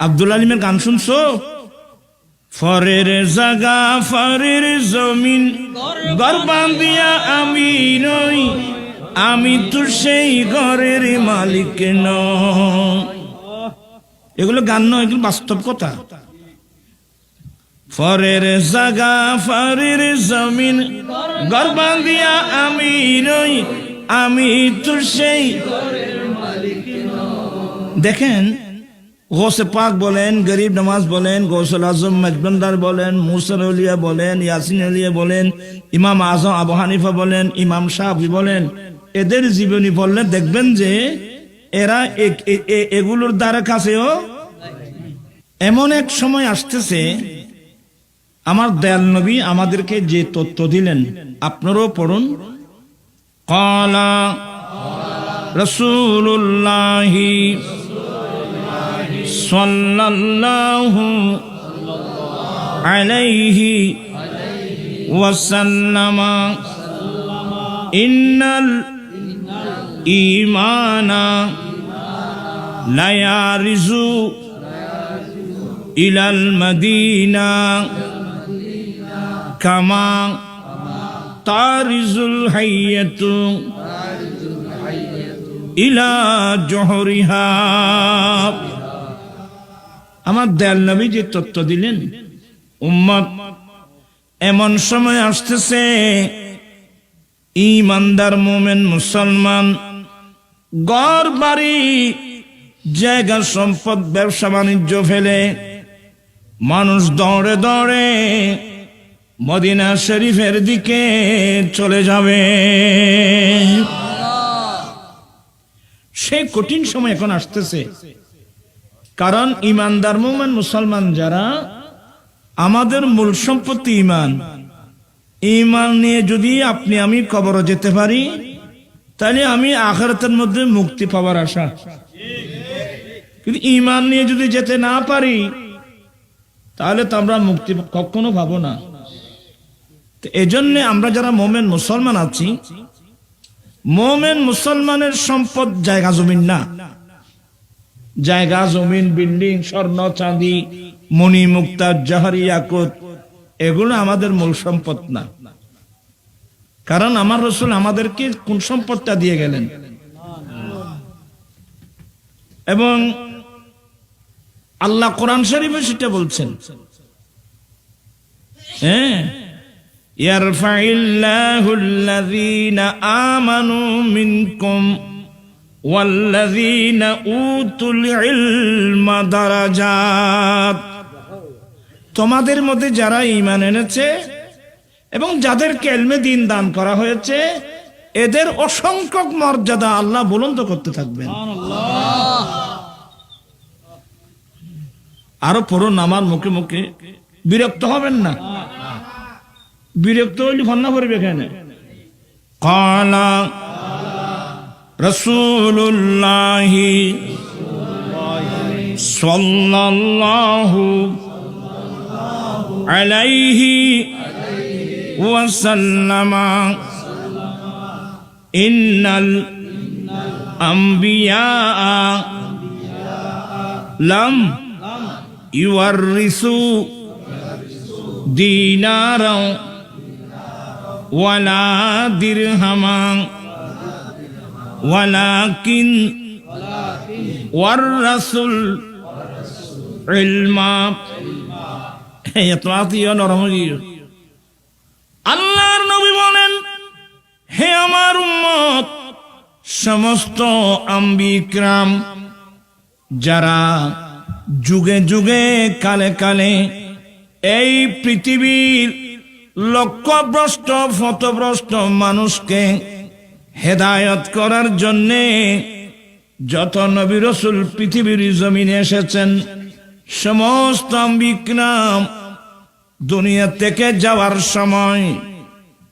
আব্দুল আলিমের গান শুনছো? ফরের জাগা, ফরের জমিন, ঘর বান্ধিয়া আমি নই, আমি তো সেই ঘরের মালিক নই। এগুলো গান নয়, এগুলো বাস্তব কথা। ফরের জাগা, ফরের জমিন, ঘর বান্ধিয়া আমি নই, আমি তো সেই দেখেন গোসে পাক বলেন, গরিব নামাজ বলেন, গৌসুল আজম, মজবন্দার বলেন, মুসর উলিয়া বলেন, ইয়াসিন উলিয়া বলেন, ইমাম আজম, আবু হানিফা বলেন, ইমাম শাহি বলেন। এদের জীবনী বললে দেখবেন যে এরা এগুলোর দ্বারা কাছেও এমন এক সময় আসতেছে, আমার দয়াল নবী আমাদেরকে যে তথ্য দিলেন, আপনারও পড়ুন। কলা রসুল্লাহি সাল্লাল্লাহু আলাইহি ওয়াসাল্লাম। ইন্নাল ঈমানা লা ইয়ারিজু ইলাল মদিনা কামা তারিজুল হাইয়াতু ইলা জহরিহা। আমার দয়াল নবী যে তত্ত্ব দিলেন, উম্মত এমন সময় আসতেছে ইমানদার মোমেন মুসলমান গড় বাড়ি, জায়গা, সম্পদ, ব্যবসা, বাণিজ্য ফেলে, মানুষ দৌড়ে দৌড়ে মদিনা শরীফের দিকে চলে যাবে। সে কঠিন সময় এখন আসতেছে। কারণ ইমানদার মোমেন মুসলমান যারা, আমাদের মূল সম্পত্তি ইমান ইমান নিয়ে যদি আপনি আমি কবর যেতে পারি, তাহলে আমি আখারাতের মধ্যে মুক্তি পাওয়ার আশা। কিন্তু ইমান নিয়ে যদি যেতে না পারি, তাহলে তো আমরা মুক্তি কখনো পাবো না। এজন্য আমরা যারা মোমেন মুসলমান আছি, মোমেন মুসলমানের সম্পদ জায়গা জমিন না। জায়গা জমিন বিল্ডিং, স্বর্ণ, চাঁদি, মণি মুক্তা জাহারি আকত এগুলো আমাদের মূল সম্পদ না। কারণ আমার রসুল আমাদেরকে কোন সম্পদটা দিয়ে গেলেন? এবং আল্লাহ কোরআন শরীফে সেটা বলছেন। হ্যাঁ? ইয়ারফাইল্লাহুল্লাযীনা আমানু মিনকুম والذين أوتوا العلم درجات তোমাদের মধ্যে যারা ঈমান এনেছে এবং যাদের কেলমে দিন দান করা হয়েছে এদের অসংখ্য মর্যাদা আল্লাহ বুলন্দ করতে থাকবেন আরো পড়ুন আমার মুখে মুখে বিরক্ত হবেন না বিরক্ত হইলে ফন্না করবে এখানে কালা রসুল্লাহ সাল্লাল্লাহু আলাইহি ওয়াসাল্লাম। ইন্নাল আম্বিয়া লাম ইউয়ারিসু দিনারা ওয়ালা দিরহামা। ওয়ালাকিন ওয়াররাসুল ইলমা। এত আত্মীয় নরম আল্লাহর নবী বলেন, হে আমার উম্মত, সমস্ত আম্বিক্রাম, যারা যুগে যুগে কালে কালে এই পৃথিবীর লক্ষ্যভ্রষ্ট, ফতভ্রষ্ট মানুষকে হেদায়ত করার জন্যে যত নবী রসুল পৃথিবীর জমিনে এসেছেন, সমস্ত বিক্রাম দুনিয়া থেকে যাওয়ার সময়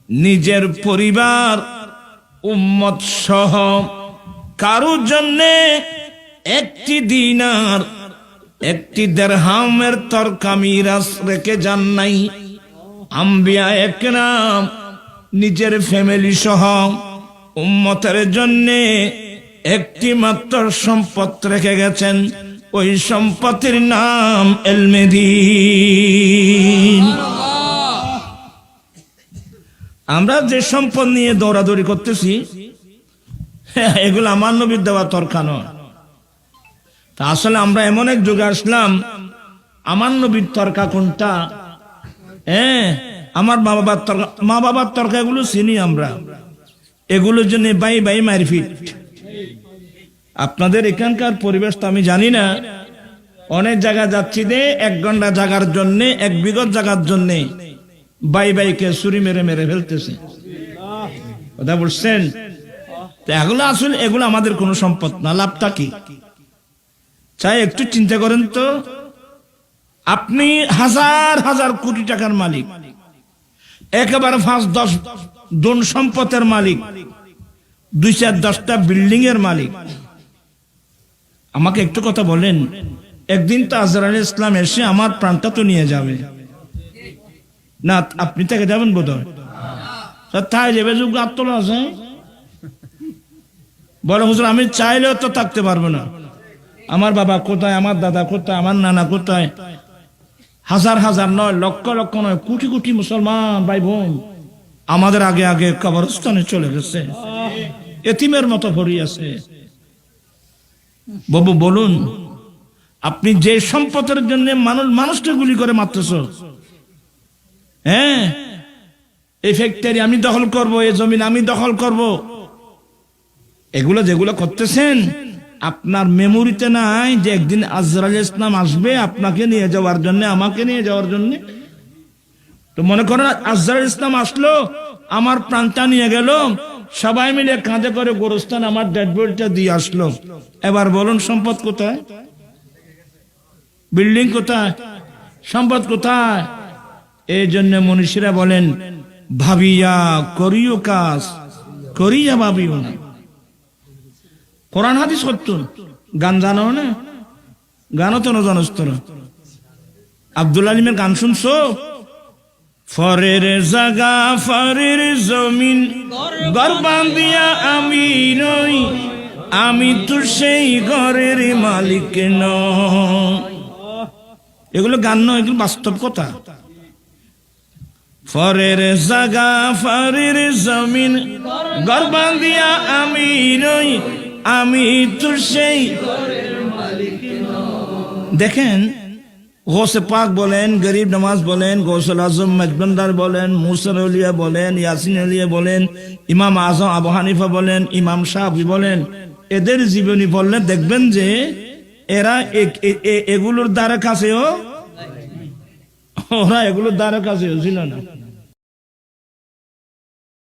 নিজের পরিবার, উম্মত সহ কারোর জন্যে একটি দিনার, একটি দেড়হামের তরকা মিরাস রেখে যান নাই। আম্বিয়া একরাম নিজের ফ্যামিলি সহ উম্মতের জন্যে একটি মাত্র সম্পদ রেখে গেছেন। ওই সম্পত্তির নাম এলমেদিন। আমরা যে সম্পদ নিয়ে দৌড়াদৌড়ি করতেছি এগুলো আমার নবীর দেওয়া তরকা নয়। তা আসলে আমরা এমন এক যুগে আসলাম, আমার নবীর তরকা কোনটা? হ্যাঁ আমার মা বাবার তরকা মা বাবার তরকা এগুলো চিনি আমরা। এগুলোর জন্য বাই বাই মারফিট আপনাদের এখানকার পরিবেশ তো আমি জানি না। অনেক জায়গা যাচ্ছি যে এক ঘণ্টা জাগার জন্য, এক বিগত জাগার জন্য। বাই বাইকে ছুরি মেরে মেরে ফেলতেছে। কথা বলছেন? এগুলো আসলে, এগুলো আমাদের কোনো সম্পদ না, লাভটা কি? চাই একটু চিন্তা করেন তো। আপনি হাজার হাজার কোটি টাকার মালিক। একেবারে পাঁচ দশ জন সম্পদের মালিক। দুই চার দশটা বিল্ডিং এর মালিক। আমাকে একটু কথা বলেন, একদিন তো আজরাল ইসলাম এসে আমার প্রাণটা তো নিয়ে যাবে। না, আপনি থেকে যাবেন বোধ হয় তাই যাবে যোগ্য আত্মলা আছে। বলে, হুজুর, আমি চাইলেও তো থাকতে পারব না। আমার বাবা কোথায়, আমার দাদা কোথায়, আমার নানা কোথায়? হাজার হাজার নয়, লক্ষ লক্ষ নয়, কোটি কোটি মুসলমান, ভাই বোন। আমাদের আগে আগে কবরস্থানে চলে গেছে। এতিমের মতো ভরি আছে। বাবু, বলুন, আপনি যে সম্পদের জন্য মানুষ, মানুষকে গুলি করে মারতেছ হ্যাঁ? এই ফ্যাক্টরি আমি দখল করব, এই জমিন আমি দখল করব। এগুলো যেগুলো করতেছেন, আপনার মেমোরিতে নাই যে একদিন আজরাল ইসলাম আসবে আপনাকে নিয়ে যাওয়ার জন্য, আমাকে নিয়ে যাওয়ার জন্য। তো মনে করেন আজরাল ইসলাম আসলো, আমার প্রাণটা নিয়ে গেল, সবাই মিলে কাঁধে করে গোরস্থান আমার ডেড বডিটা দিয়ে আসলো। এবার বলুন, সম্পদ কোথায়? বিল্ডিং কোথায়? সম্পদ কোথায়? এই জন্য মনীষীরা বলেন, ভাবিয়া করিও কাজ, করিয়া ভাবিও না। কোরআন হাদিস করতুন গান জানো না? গানও তো জানোস তোরা আব্দুল আলিমের গান শুনছো? ফরের জাগা, ফরের জমিন। গর্বান দিয়া আমি নই, আমি তো সেই ঘরের মালিক নই। এগুলো গান নয়, এগুলো বাস্তব কথা। ফরের জাগা, ফরের জমিন, গর্বান দিয়া আমি নই, আমি তো সেই দেখেন গোসে পাক বলেন, গরিব নামাজ বলেন, গৌসল আজম, মজবন্দার বলেন মুসর আলিয়া বলেন, ইয়াসিন আলিয়া বলেন, ইমাম আজম, আবু হানিফা বলেন, ইমাম শাহি বলেন। এদের জীবনী বললে দেখবেন যে এরা এগুলোর দ্বারা কাছেও, ওরা এগুলোর দ্বারা কাছেও ছিল না।